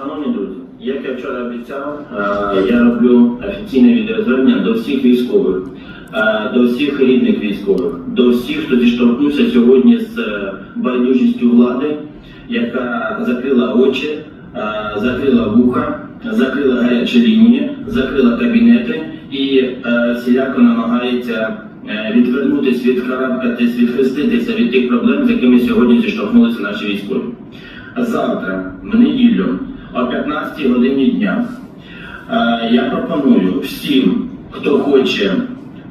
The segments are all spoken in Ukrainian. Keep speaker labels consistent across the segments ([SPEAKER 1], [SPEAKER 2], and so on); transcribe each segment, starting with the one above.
[SPEAKER 1] Шановні друзі, як я вчора обіцяв, е, я роблю офіційне відеозвернення до всіх військових, е, до всіх рідних військових, до всіх, хто зіштовхнувся сьогодні з е, байдужістю влади, яка закрила очі, закрила вуха, закрила гарячі лінії, закрила кабінети і всіляко намагається відвернутися, відкарабкатись, відхреститися від тих проблем, з якими сьогодні зіштовхнулися наші військові. Завтра, в неділю, о 15 годині дня, е, я пропоную всім, хто хоче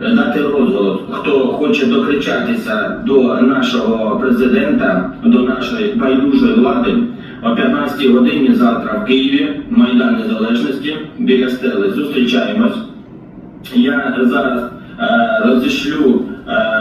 [SPEAKER 1] е, дати розголос, хто хоче докричатися до нашого президента, до нашої байдужої влади, о 15 годині завтра в Києві, Майдан Незалежності, біля стели. Зустрічаємось. Я зараз е, розішлю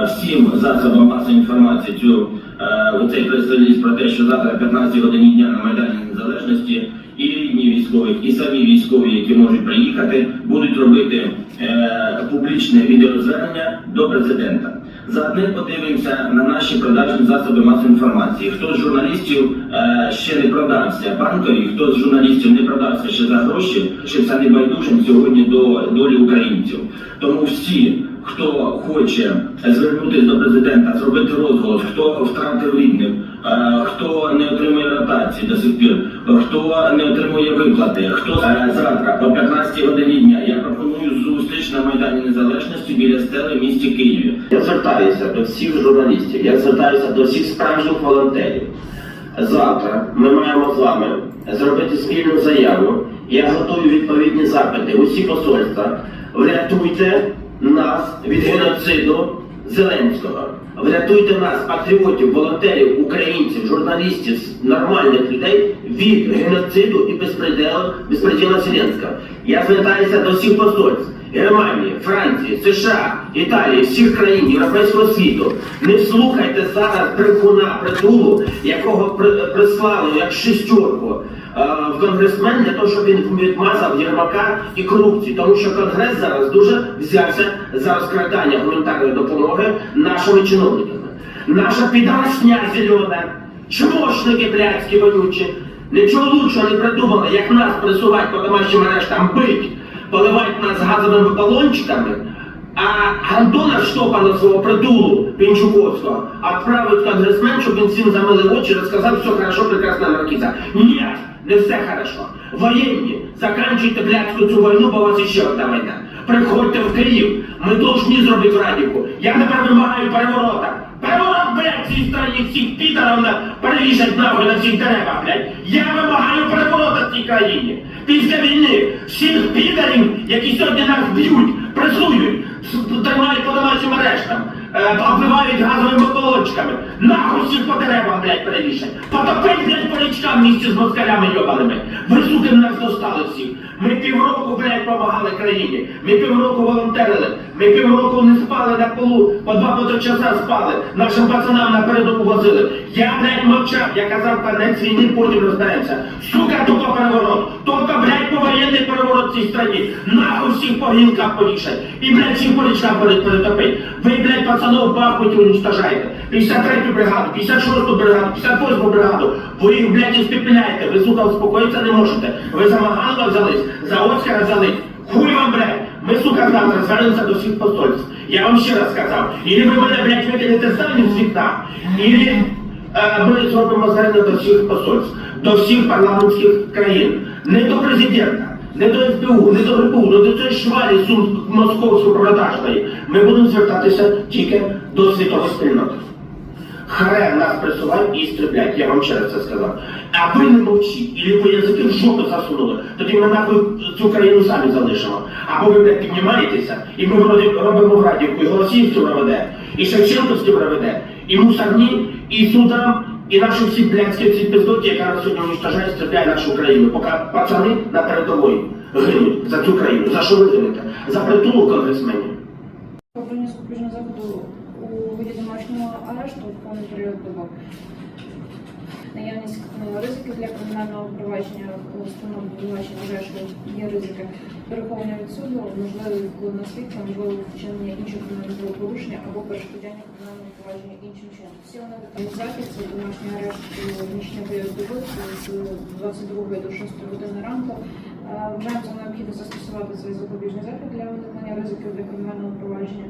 [SPEAKER 1] всім засобам масової інформації цю е, цей прес-реліз про те, що завтра о 15 годині дня на Майдані Незалежності і рідні військових, і самі військові, які можуть приїхати, будуть робити е, публічне відеозвернення до президента. Заодно подивимося на наші продажні засоби масової інформації. Хто з журналістів е, ще не продався банкові, хто з журналістів не продався ще за гроші, ще це не байдужим сьогодні до долі українців. Тому всі, хто хоче звернутися до президента, зробити розголос, хто втратив рідних, е, хто не отримує ротації до сих пір, хто не отримує виплати, хто е, завтра о 15 годині дня я пропоную зустріч на Майдані Незалежності біля стели в місті Києві. Я звертаюся до всіх журналістів, я звертаюся до всіх справжніх волонтерів. Завтра ми маємо з вами зробити спільну заяву. Я готую відповідні запити у всі посольства. Врятуйте нас від геноциду Зеленського. Врятуйте нас, патріотів, волонтерів, українців, журналістів, нормальних людей від геноциду і безпреділа Зеленського. Я звертаюся до всіх посольств. Германії, Франції, США, Італії, всіх країн Європейського світу. Не слухайте зараз брехуна притулу, якого при- прислали як шестерку е, в конгресмен для того, щоб він відмазав Єрмака і корупції. Тому що конгрес зараз дуже взявся за розкрадання гуманітарної допомоги нашими чиновниками. Наша підросня зелена, чмошники блядські вонючі, нічого лучшого не придумали, як нас присувати по домашнім арештам бить, поливати нас газовими балончиками, а Антона Штопана свого притулу Пінчуковського відправить конгресмен, щоб він всім замили очі і розказав, все хорошо, прекрасна маркіза. Ні, не все хорошо. Воєнні, заканчуйте блядську цю війну, бо у вас ще одна війна. Приходьте в Київ, ми должні зробити радіку. Я тепер вимагаю переворота. Переворот, блядь, в цій страні всіх підарів на перевішать нахуй на всіх деревах, блядь. Я вимагаю переворота в цій країні. Після війни всіх підарів, які сьогодні нас б'ють, пресують, тримають по домашнім арештам, обливають газовими балончиками. Нахуй всіх по деревам, блядь, перевішать. Потопить, блядь, по річкам місці з москалями йобаними. Ви, суки, нас достали всіх. Ми півроку, блядь, помагали країні. Ми півроку волонтерили. Ми півроку не спали на полу, по два по часа спали. Нашим пацанам на возили. Я, блядь, мовчав, я казав, конець війни, потім розберемося. Сука, тупо переворот. Тільки, блядь, переворот в цій страні. Нахуй всіх по гілках повішать. І, блядь, всіх по річках перетопить. Ви, блядь, пацанов в Бахмуті уничтожаєте. 53-ю бригаду, 56-ту бригаду, 58-му бригаду. Ви їх, блядь, іспепеляєте. Ви, сука, успокоїтися не можете. Ви за Маганова взялись, за Оскара взялись. Хуй вам, блядь! Ми, сука, завтра звернемося до всіх посольств. Я вам ще раз сказав. Ілі ви мене, блядь, викинете самі з вікна, ілі е, ми зробимо звернення до всіх посольств, до всіх парламентських країн. Не до президента, не до СБУ, не до ГПУ, не до цієї швалі сум московської продажної. Ми будемо звертатися тільки до світової спільноти. Харе нас присувають і стріблять, я вам ще раз це сказав. А ви не мовчіть, і ви язики в жопу засунули, тоді ми нахуй цю країну самі залишимо. Або ви блядь, піднімаєтеся, і ми вроді робимо в радівку, і Голосіївську проведе, і Шевченківську проведе, і Мусорні, і Судан, і наші всі блядські ці пиздоті, яка нас сьогодні уничтожає, стріляє нашу країну, поки пацани на передовій гинуть за цю країну. За що ви гинете? За притулок конгресменів.
[SPEAKER 2] вынесу прежнего заходу у виде домашнего арешту в повний період доби. наявність ризиків для кримінального провадження, установлення обвинувачення арешту, є ризики переховування від суду, можливе вплив на свідка, можливе вчинення інших кримінального порушення або перешкоджання кримінального провадження іншим чином. Всі вони захід, це домашній арешт у нічний доби з 22 до 6 години ранку. Е, Вважаємо за необхідно застосувати цей запобіжний захід для виникнення ризиків для кримінального провадження.